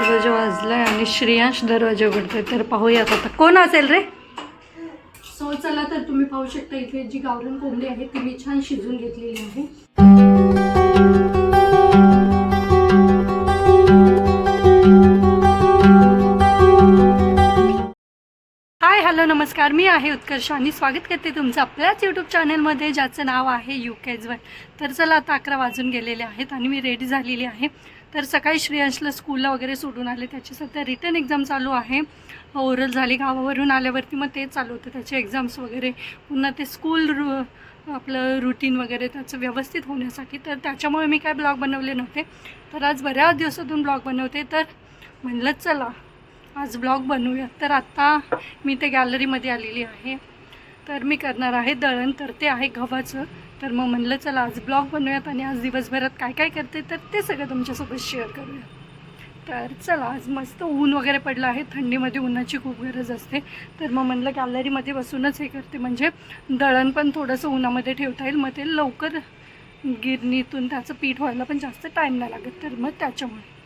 दरवाजा वाजलाय आणि श्रेयांश दरवाजा उघडतोय. तर पाहूयात आता. कोण असेल रे? सो चला तर तुम्ही पाहू शकता इथे जी गावरण कोंबडी आहे ती मी छान शिजून घेतलेली आहे. हॅलो नमस्कार. मी आहे उत्कर्ष आणि स्वागत करते तुमचं आपल्याच यूट्यूब चॅनलमध्ये ज्याचं नाव आहे यू केज वन तर चला आता अकरा वाजून गेलेले आहेत आणि मी रेडी झालेली आहे. तर सकाळी श्रेयांशला स्कूलला वगैरे सोडून आले. त्याची सध्या रिटर्न एक्झाम चालू आहे. ओरल झाली गावावरून आल्यावरती मग तेच चालू होतं. त्याचे एक्झाम्स वगैरे पुन्हा ते स्कूल रु आपलं रुटीन वगैरे त्याचं व्यवस्थित होण्यासाठी. तर त्याच्यामुळे मी काय ब्लॉग बनवले नव्हते. तर आज बऱ्याच दिवसातून ब्लॉग बनवते. तर म्हणलं चला आज ब्लॉग बनवूया. तर आत्ता मी ते गॅलरीमध्ये आलेली आहे. तर मी करणार आहे दळण तर ते आहे गव्हाचं. तर मग म्हणलं चला आज ब्लॉग बनवूयात आणि आज दिवसभरात काय काय करते तर ते सगळं तुमच्यासोबत शेअर करूया. तर चला आज मस्त ऊन वगैरे पडलं आहे. थंडीमध्ये उन्हाची खूप गरज असते. तर मग म्हणलं गॅलरीमध्ये बसूनच हे करते. म्हणजे दळण पण थोडंसं उन्हामध्ये ठेवता येईल. मग ते लवकर गिरणीतून त्याचं पीठ व्हायला पण जास्त टाईम नाही लागत. तर मग त्याच्यामुळे.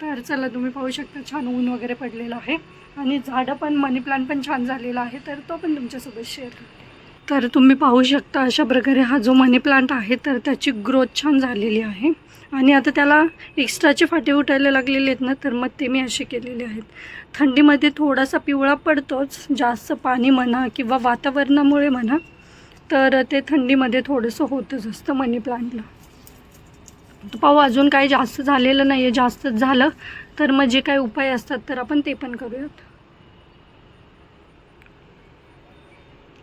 तर चला तुम्ही पाहू शकता छान ऊन वगैरे पडलेलं आहे. आणि झाडं पण मनी प्लांट पण छान झालेला आहे तर तो पण तुमच्यासोबत शेअर करते. तर तुम्ही पाहू शकता अशा प्रकारे हा जो मनी प्लांट आहे तर त्याची ग्रोथ छान झालेली आहे. आणि आता त्याला एक्स्ट्राचे फाटे उठायला लागलेले आहेत ना तर मग ते मी असे केलेले आहेत. थंडीमध्ये थोडासा पिवळा पडतोच जास्त पाणी म्हणा किंवा वातावरणामुळे म्हणा तर ते थंडीमध्ये थोडंसं होतच असतं मनी प्लांटला. पाहू अजून काही जास्त झालेलं नाही आहे जास्त झालं. तर मग जे काही उपाय असतात तर आपण ते पण करूयात.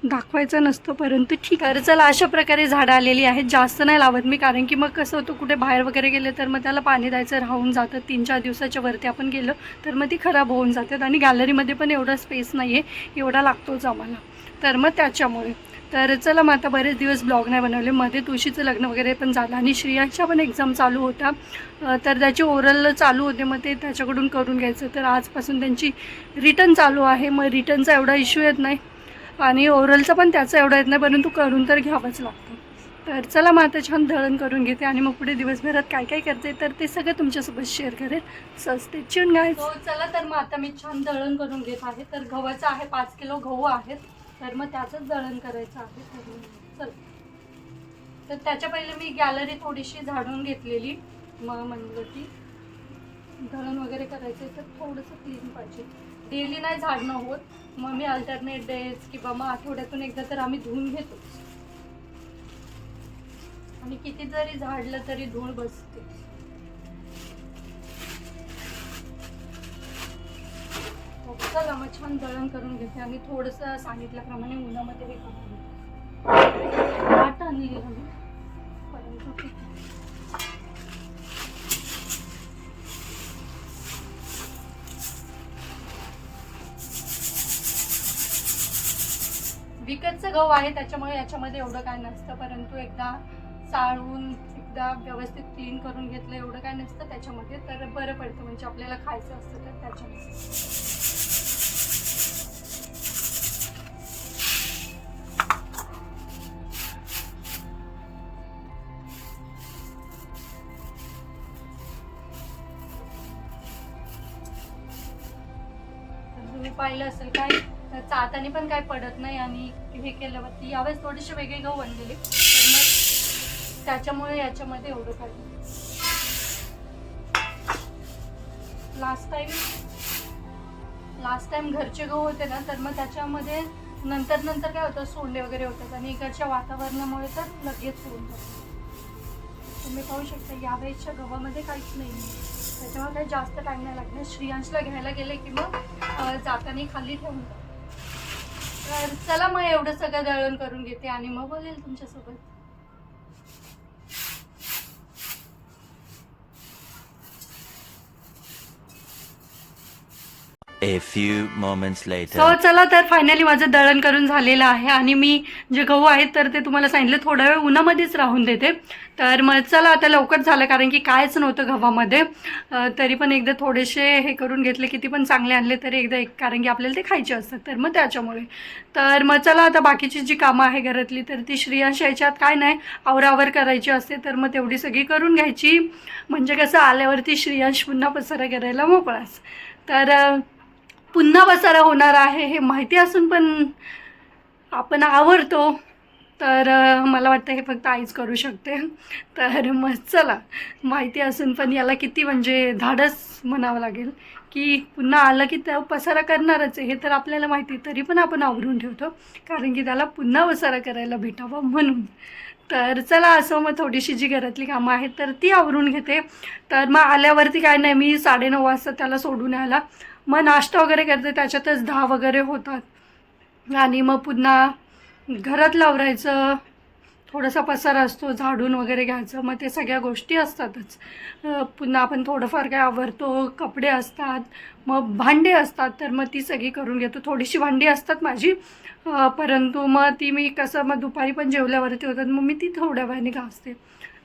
दाखवायचं नसतं परंतु ठीक आहे. चला अशा प्रकारे झाडं आलेली आहेत. जास्त नाही लावत मी कारण की मग कसं होतं कुठे बाहेर वगैरे गेले तर मग त्याला पाणी द्यायचं राहून जातं. तीन चार दिवसाच्या वरती आपण गेलो तर मग ती खराब होऊन जातात. आणि गॅलरीमध्ये पण एवढा स्पेस नाही आहे एवढा लागतोच आम्हाला. तर मग त्याच्यामुळे. तर चला मग आता बरेच दिवस ब्लॉग नाही बनवले. मध्ये तुळशीचं लग्न वगैरे पण झालं आणि श्रियांच्या पण एक्झाम चालू होता तर त्याची ओरल चालू होते. मग ते त्याच्याकडून करून घ्यायचं. तर आजपासून त्यांची रिटर्न चालू आहे. मग रिटर्नचा एवढा इश्यू येत नाही. आणि ओरलचा पण त्याचा एवढा येत नाही. परंतु करून तर घ्यावंच लागतं. तर चला मग आता छान दळण करून घेते आणि मग पुढे दिवसभरात काय काय करते. तर ते सगळं तुमच्यासोबत शेअर करेल. सस्ते चिन गाय चला तर मग आता मी छान दळण करून घेत आहे. तर गव्हाचं आहे पाच किलो गहू आहेत. तर मग त्याचंच दळण करायचं आहे. चल. तर त्याच्या पहिले मी गॅलरी थोडीशी झाडून घेतलेली. मग म्हणलं की दळण वगैरे करायचं तर थोडंसं क्लीन पाहिजे. डेली नाही झाडणं होत. मग मी अल्टरनेट डेज किंवा मग आठवड्यातून एकदा तर आम्ही धुवून घेतो आणि किती जरी झाडलं तरी धूळ बसते. छान दळण करून घेते. आणि थोडंसं सांगितल्याप्रमाणे उन्हामध्ये हे करून घेते. आटा आणली परंतु विकतचं गहू आहे त्याच्यामुळे याच्यामध्ये एवढं काय नसतं. परंतु एकदा चाळून एकदा व्यवस्थित क्लीन करून घेतलं एवढं काय नसतं त्याच्यामध्ये. तर बरं पडतं. म्हणजे आपल्याला खायचं असतं तर त्याच्यामध्ये. पाहिलं असेल काय तर चाताने पण काय पडत नाही आणि हे केल्यावरती यावेळेस थोडेसे वेगळे गहू बनलेले तर मग त्याच्यामुळे याच्यामध्ये एवढं काय लास्ट टाइम लास्ट टाइम घरचे गहू होते ना तर मग त्याच्यामध्ये नंतर नंतर काय होतं सोंडे वगैरे होतात आणि इकडच्या वातावरणामुळे तर लगेच होऊन जातं तुम्ही पाहू शकता यावेळेसच्या गव्हामध्ये काहीच नाही त्याच्यामुळे काही जास्त टाईम नाही लागणार श्रियांशला घ्यायला गेले की मग जाताना खाली ठेवून जा तर चला मग एवढं सगळं दळण करून घेते आणि मग बोलेल तुमच्यासोबत. A few moments later. So चला तर फायनली माझं दळण करून झालेलं आहे आणि मी जे गहू आहेत तर ते तुम्हाला सांगितलं थोडा वेळ उन्हामध्येच राहून देते. तर मग चला आता लवकर झालं कारण की कायच नव्हतं गव्हामध्ये. तरी पण एकदा थोडेसे हे करून घेतले किती पण चांगले आणले तरी एकदा एक कारण की आपल्याला ते खायचे असतात तर मग त्याच्यामुळे. तर मग चला आता बाकीची जी कामं आहे घरातली तर ती श्रियांश याच्यात काय नाही आवरावर करायची असते तर मग तेवढी सगळी करून घ्यायची. म्हणजे कसं आल्यावरती श्रियांश पुन्हा पसारा करायला मोकळाच. तर पुन्हा पसारा होणार आहे हे माहिती असून पण आपण आवडतो तर मला वाटतं हे फक्त आईच करू शकते. तर मग चला. माहिती असून पण याला किती म्हणजे धाडस म्हणावं लागेल की पुन्हा आलं की त्या पसारा करणारच आहे. हे तर आपल्याला माहिती तरी पण आपण आवरून ठेवतो. कारण की त्याला पुन्हा पसारा करायला भेटावं म्हणून. तर चला असं मग थोडीशी जी घरातली कामं आहेत तर ती आवरून घेते. तर मग आल्यावरती काय नाही मी साडेनऊ वाजता त्याला सोडून यायला मग नाश्ता वगैरे करते त्याच्यातच दहा वगैरे होतात. आणि मग पुन्हा घरात लावरायचं थोडासा पसारा असतो झाडून वगैरे घ्यायचं मग ते सगळ्या गोष्टी असतातच. पुन्हा आपण थोडंफार काय आवरतो कपडे असतात मग भांडे असतात तर मग ती सगळी करून घेतो. थोडीशी भांडी असतात माझी परंतु मग ती मी कसं मग दुपारी पण जेवल्यावरती होतात मग मी ती थोड्या वेळाने घासते.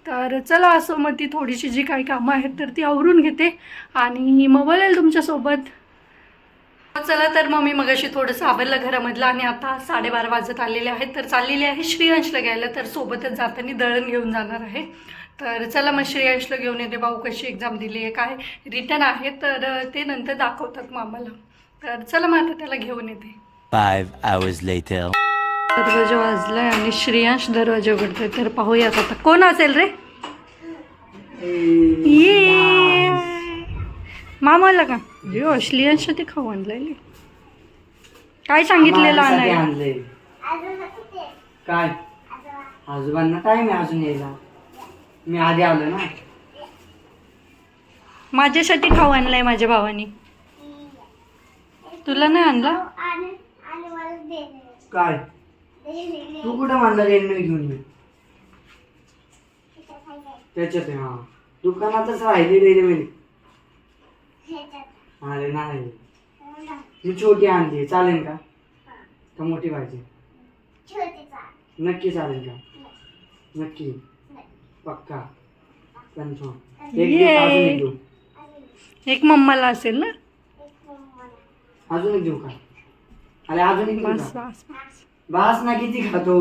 तर चला असं मग ती थोडीशी जी काही कामं आहेत तर ती आवरून घेते. आणि मग बोलेल तुमच्यासोबत. चला तर मग मी मगाशी थोडंसं आवरलं घरामधलं आणि आता साडेबारा वाजत आलेले आहेत. तर चाललेले आहे श्रेयांशला घ्यायला. तर सोबतच जाताना दळण घेऊन जाणार आहे. तर चला मग श्रेयांशला घेऊन येते भाऊ कशी एक्झाम दिली आहे काय रिटर्न आहे. तर ते नंतर दाखवतात मग आम्हाला. तर चला मग आता त्याला घेऊन येते. Five hours later. दरवाजा वाजलाय आणि श्रेयांश दरवाजा उघडतोय. तर पाहूयात आता. कोण असेल रे? ये मामाला का? जो श्रेयांश ते खाऊ आणलंय काय सांगितलेलं आणायला? आणलंय. काय? आजोबांना टाइम आहे अजून यायला. मी आधी आलो ना. माझ्यासाठी खाऊ आणलाय माझ्या भावाने. तुला नाही आणला? काय? तू कुठं म्हणला रेल्वे घेऊन ये त्याच्यात आहे, हा. दुकानातच राहिली रेल्वे अरे नाही. मी छोटी आणली. चालेल का? का मोठी पाहिजे? नक्की चालेल का? नक्की. पक्का. कन्फर्म. एक देऊ का? अजून एक देऊ? एक मम्माला असेल ना? अजून एक देऊ का? अरे अजून एक देऊ बस का? बस बस बास. ना किती खातो?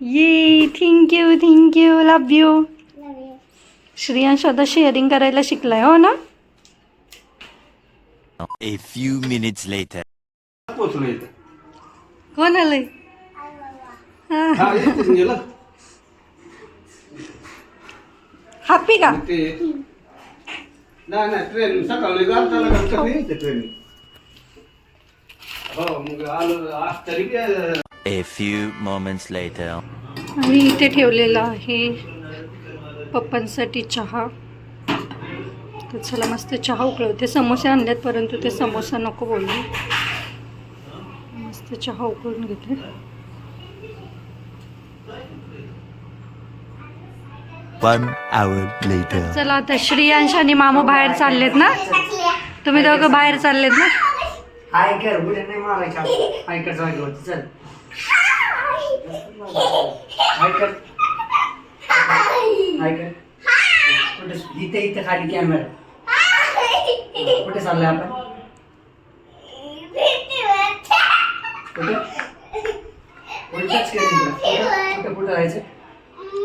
ये thank you thank you love you Shreyansh आता शेअरिंग करायला शिकलाय हो ना? A few minutes later. पोचलो इथं कोण आलंय हा. हा इथून गेलं हॅपी का? ते नाही नाही ट्रेन सकाळी गावताला गावता यायचं ट्रेन हो मग आलो आज तरी काय? A few moments later. आणि इथे ठेवलेला आहे पप्पांसाठी चहा. तर चला मस्त चहा उकळवते. समोसे आणलेत परंतु ते समोसा नको बोलले. मस्त चहा उकळून घेते. चला आता श्रेयांश आणि मामा बाहेर चाललेत ना? तुम्ही दोघं बाहेर चाललेत ना? इथे इथे खाली कॅमेरा कुठे चाललोय आपण कुठे उलटच केलं कुठं कुठं कुठं राहायचं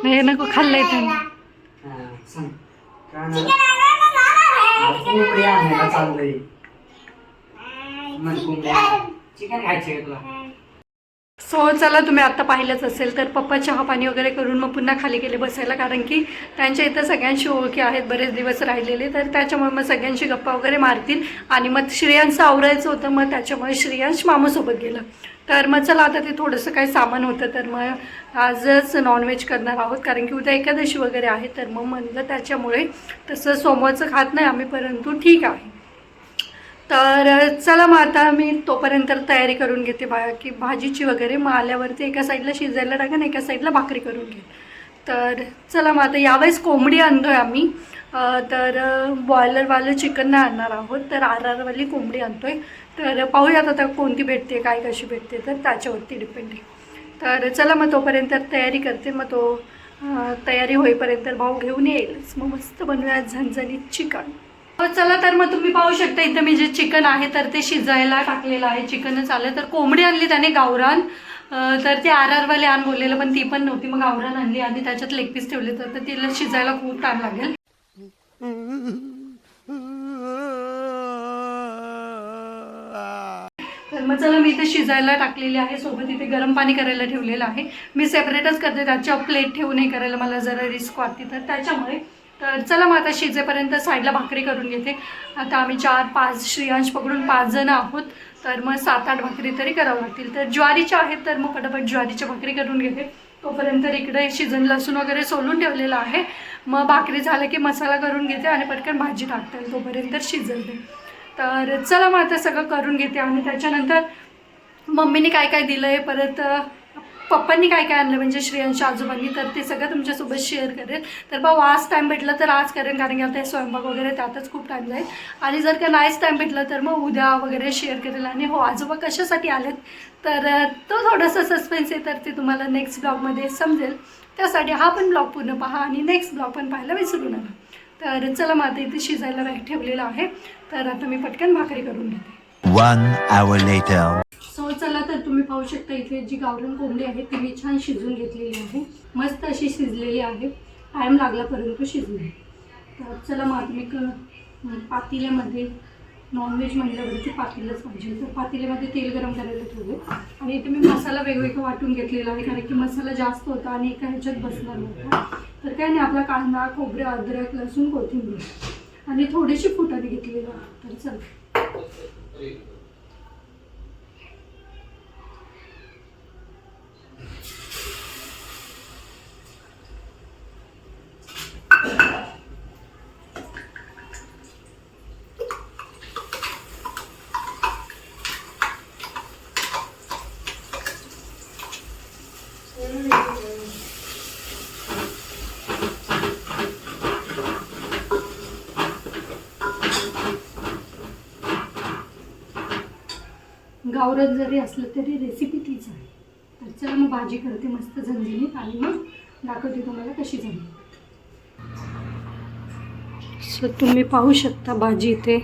हे नको खाल्लंय त्यांनी हा, सांग काय नाव? कोंबडी आणायला चाललंय मग कोंबडी चिकन खायचं तुला सो चला तुम्ही आत्ता पाहिलंच असेल तर पप्पा चहा पाणी वगैरे करून मग पुन्हा खाली गेले बसायला कारण की त्यांच्या इथं सगळ्यांशी ओळखी आहेत बरेच दिवस राहिलेले तर त्याच्यामुळे मग सगळ्यांशी गप्पा वगैरे मारतील आणि मग श्रेयांचं आवरायचं होतं मग त्याच्यामुळे श्रेयांश मामासोबत गेलं. तर मग चला आता ते थोडंसं काही सामान होतं तर मग आजच नॉनव्हेज करणार आहोत कारण की उद्या एकादशी वगैरे आहे तर मग म्हणलं त्याच्यामुळे तसं सोमवारचं खात नाही आम्ही परंतु ठीक आहे. तर चला मग आता मी तोपर्यंत तयारी करून घेते बा की भाजीची वगैरे मग आल्यावरती एका साईडला शिजायला टाका एका साईडला भाकरी करून घे. तर चला मग आता यावेळेस कोंबडी आणतो आहे आम्ही तर बॉयलरवालं चिकन नाही आणणार आहोत तर आर आरवाली कोंबडी आणतो आहे तर पाहूयात आता कोणती भेटते काय कशी भेटते तर त्याच्यावरती डिपेंड आहे. तर चला मग तोपर्यंत तयारी करते मग तो तयारी होईपर्यंत भाऊ घेऊन येईलच मग मस्त बनवूया झणझणीत चिकन. चला तर मग तुम्ही पाहू शकता इथं मी जे चिकन आहे तर ते शिजायला टाकलेलं आहे. चिकनच आलं तर कोंबडी आणली त्याने गावरान. तर ते आर आरवाले आण बोललेलं पण ती पण नव्हती. मग गावरान आणली आणि त्याच्यात लेग पीस ठेवले तर तिला शिजायला खूप टाइम लागेल. तर मग चला मी इथे शिजायला टाकलेली आहे. सोबत इथे गरम पाणी करायला ठेवलेलं आहे. मी सेपरेटच करते त्याच्या प्लेट ठेवून हे करायला. मला जरा रिस्क वाटते तर त्याच्यामुळे तर चला मग आता शिजेपर्यंत साईडला भाकरी करून घेते. आता आम्ही चार पाच श्रेयांश पकडून पाच जण आहोत. तर मग सात आठ भाकरी तरी करावं लागतील. तर ज्वारीच्या आहेत तर मग पटापट ज्वारीच्या भाकरी करून घेते. तोपर्यंत इकडे शिजन लसूण वगैरे सोलून ठेवलेलं आहे. मग भाकरी झालं की मसाला करून घेते आणि पटकन भाजी टाकता येईल तोपर्यंत शिजवते. तर चला मग आता सगळं करून घेते आणि त्याच्यानंतर मम्मीने काय काय दिलं आहे परत पप्पांनी काय काय आणलं? म्हणजे श्रेयांच्या आजोबांनी. तर ते सगळं तुमच्यासोबत शेअर करेल. तर भाऊ आज टाईम भेटला तर आज करेन कारण की आता स्वयंपाक वगैरे त्यातच खूप टाईम जाईल. आणि जर का नाहीच टाईम भेटला तर मग उद्या वगैरे शेअर करेल. आणि हो आजोबा कशासाठी आलेत? तर तो थोडासा सस्पेन्स आहे तर ते तुम्हाला नेक्स्ट ब्लॉगमध्ये समजेल. त्यासाठी हा पण ब्लॉग पूर्ण पहा आणि नेक्स्ट ब्लॉग पण पाहायला विसरू नका. तर चला मग आता इथे शिजायला राईट ठेवलेलं आहे. तर आता मी पटकन भाकरी करून घेते. One hour later. सो चला तर तुम्ही पाहू शकता इथे जी गावरान कोंबडी आहे ती मी छान शिजून घेतलेली आहे. मस्त अशी शिजलेली आहे. टाईम लागला परंतु शिजली तर चला मग मी पातेल्यामध्ये नॉनव्हेज म्हटल्यावरती पातेलंच पाहिजे. तर पातेल्यामध्ये तेल गरम करायला ठेवले आणि इथे मी मसाला वेगवेगळा वाटून घेतलेला आहे कारण की मसाला जास्त होता आणि एका ह्याच्यात बसणार नव्हता. तर काय नाही आपला कांदा खोबरं अद्रक लसूण कोथिंबीर आणि थोडीशी फुटाने घेतलेलं. तर चला. गावरत जरी असलं तरी रेसिपी तीच आहे. तर चला मग भाजी करते मस्त झंझणीत आणि मग दाखवते तुम्हाला कशी झाली. सो तुम्ही पाहू शकता भाजी इथे.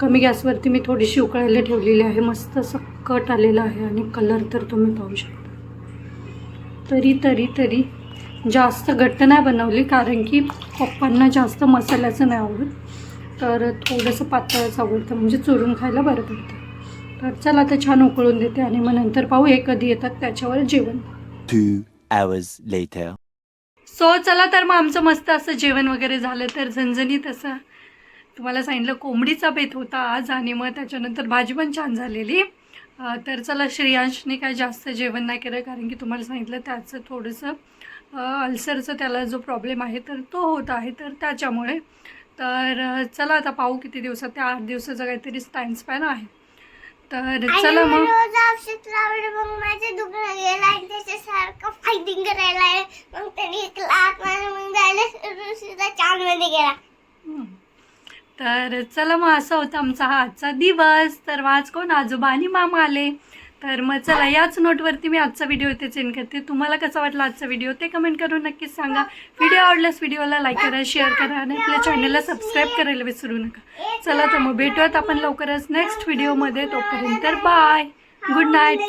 कमी गॅसवरती मी थोडीशी उकळायला ठेवलेली आहे. मस्त असं कट आलेलं आहे आणि कलर तर तुम्ही पाहू शकता. तरी तरी तरी जास्त घट्ट नाही बनवली कारण की पप्पांना जास्त मसाल्याचं नाही आवडत. तर थोडंसं पातळच आवडतं. म्हणजे चुरून खायला बरं पडतं. तर चला आता छान उकळून देते आणि मग नंतर पाहू हे कधी येतात त्याच्यावर जेवण. Two hours later. सो चला तर मग आमचं मस्त असं जेवण वगैरे झालं तर झणझणीत असं. तुम्हाला सांगितलं कोंबडीचा बेत होता आज आणि मग त्याच्यानंतर भाजी पण छान झालेली. तर चला श्रेयांशने काय जास्त जेवण नाही केलं कारण की तुम्हाला सांगितलं त्याचं थोडंसं अल्सरचं त्याला जो प्रॉब्लेम आहे तर तो होत आहे तर त्याच्यामुळे. तर चला आता पाहू किती दिवसात त्या आठ दिवसाचा काहीतरी टाईम स्पॅन आहे. तर चला मग. रोज औषध लावलं मग माझं दुखणं गेलं आणि त्याच्यासारखं फायटिंग करायला आहे मग त्यांनी एक लात मारली, मग जायला सुद्धा चारमध्ये गेला. तर चला मग असा होता आमचा हा आजचा दिवस. तर आज कोण? आजोबा आणि मामा आले. तर मग चला याच नोटवरती मी आजचा व्हिडिओ इथे चेंज करते. तुम्हाला कसा वाटला आजचा व्हिडिओ ते कमेंट करून नक्कीच सांगा. व्हिडिओ आवडल्यास व्हिडिओला लाईक करा शेअर करा आणि आपल्या चॅनलला सबस्क्राईब करायला विसरू नका. चला तर मग भेटूयात आपण लवकरच नेक्स्ट व्हिडिओमध्ये तोपर्यंत बाय गुड नाईट